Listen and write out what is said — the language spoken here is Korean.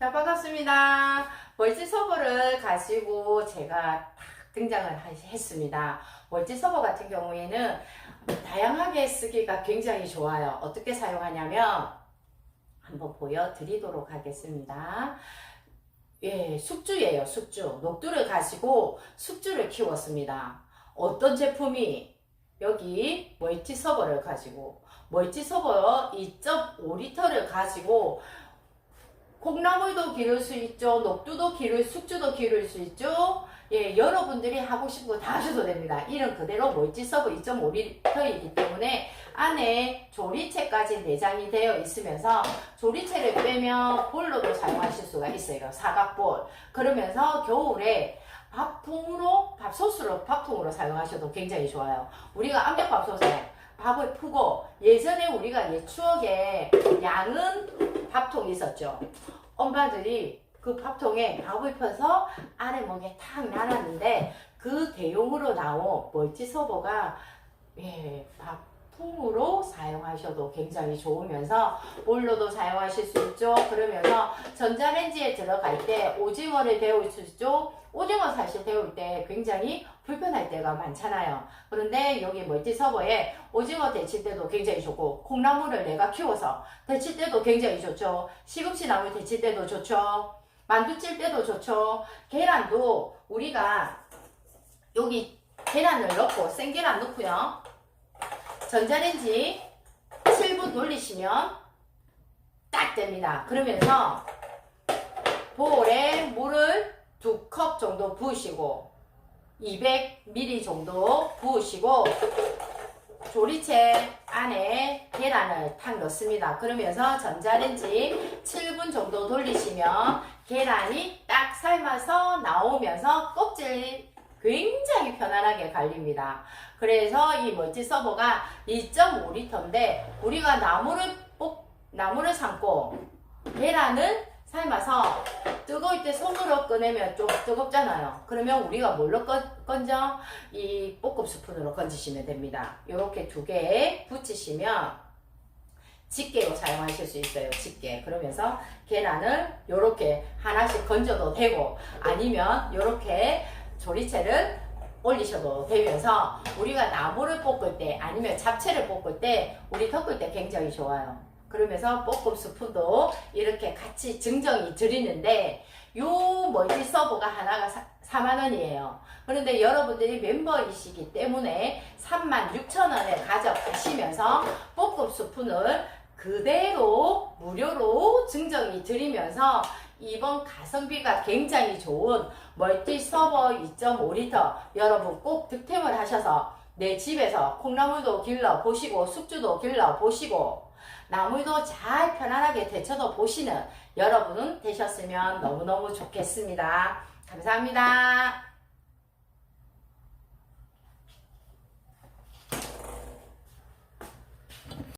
자, 반갑습니다. 멀티 서버를 가지고 제가 딱 등장을 하- 했습니다. 멀티 서버 같은 경우에는 다양하게 쓰기가 굉장히 좋아요. 어떻게 사용하냐면 한번 보여드리도록 하겠습니다. 예, 숙주예요, 숙주. 녹두를 가지고 숙주를 키웠습니다. 어떤 제품이 여기 멀티 서버를 가지고 멀티 서버 2.5리터를 가지고 콩나물도 기를 수 있죠. 녹두도 기를, 숙주도 기를 수 있죠. 예, 여러분들이 하고 싶은 거 다 하셔도 됩니다. 이런 그대로 서버 2.5리터이기 때문에 안에 조리체까지 내장이 되어 있으면서 조리체를 빼면 볼로도 사용하실 수가 있어요. 사각볼. 그러면서 겨울에 밥통으로, 밥솥으로, 밥통으로 사용하셔도 굉장히 좋아요. 우리가 압력밥솥에 밥을 푸고 예전에 우리가 옛 추억에 양은 밥통이 있었죠. 엄마들이 그 밥통에 밥을 펴서 아래 목에 탁 나눴는데 그 대용으로 나온 서버가 예, 밥 통으로 사용하셔도 굉장히 좋으면서 볼로도 사용하실 수 있죠. 그러면서 전자레인지에 들어갈 때 오징어를 데울 수 있죠. 오징어 사실 데울 때 굉장히 불편할 때가 많잖아요. 그런데 여기 멀티 서버에 오징어 데칠 때도 굉장히 좋고 콩나물을 내가 키워서 데칠 때도 굉장히 좋죠. 시금치 나물 데칠 때도 좋죠. 만두 찔 때도 좋죠. 계란도 우리가 여기 계란을 넣고 생계란 넣고요. 전자레인지 7분 돌리시면 딱 됩니다. 그러면서 볼에 물을 두컵 정도 부으시고 200ml 정도 부으시고 조리체 안에 계란을 탁 넣습니다. 그러면서 전자레인지 7분 정도 돌리시면 계란이 딱 삶아서 나오면서 껍질 굉장히 편안하게 갈립니다. 그래서 이 멀티 서버가 2.5리터인데 우리가 나무를 볶 나무를 삶고 계란을 삶아서 뜨거울 때 손으로 꺼내면 좀 뜨겁잖아요. 그러면 우리가 뭘로 꺼, 건져? 이 볶음 스푼으로 건지시면 됩니다. 이렇게 두 개 붙이시면 집게로 사용하실 수 있어요. 집게. 그러면서 계란을 이렇게 하나씩 건져도 되고 아니면 이렇게 조리채를 올리셔도 되면서 우리가 나무를 볶을 때 아니면 잡채를 볶을 때 우리 덮을 때 굉장히 좋아요. 그러면서 볶음 스푼도 이렇게 같이 증정이 드리는데 요 멀티 서버가 하나가 4만 원이에요. 그런데 여러분들이 멤버이시기 때문에 3만 6천 원에 가져가시면서 볶음 스푼을 그대로 무료로 증정이 드리면서 이번 가성비가 굉장히 좋은 멀티 서버 2.5리터 여러분 꼭 득템을 하셔서 내 집에서 콩나물도 길러 보시고 숙주도 길러 보시고 나물도 잘 편안하게 데쳐도 보시는 여러분은 되셨으면 너무너무 좋겠습니다. 감사합니다.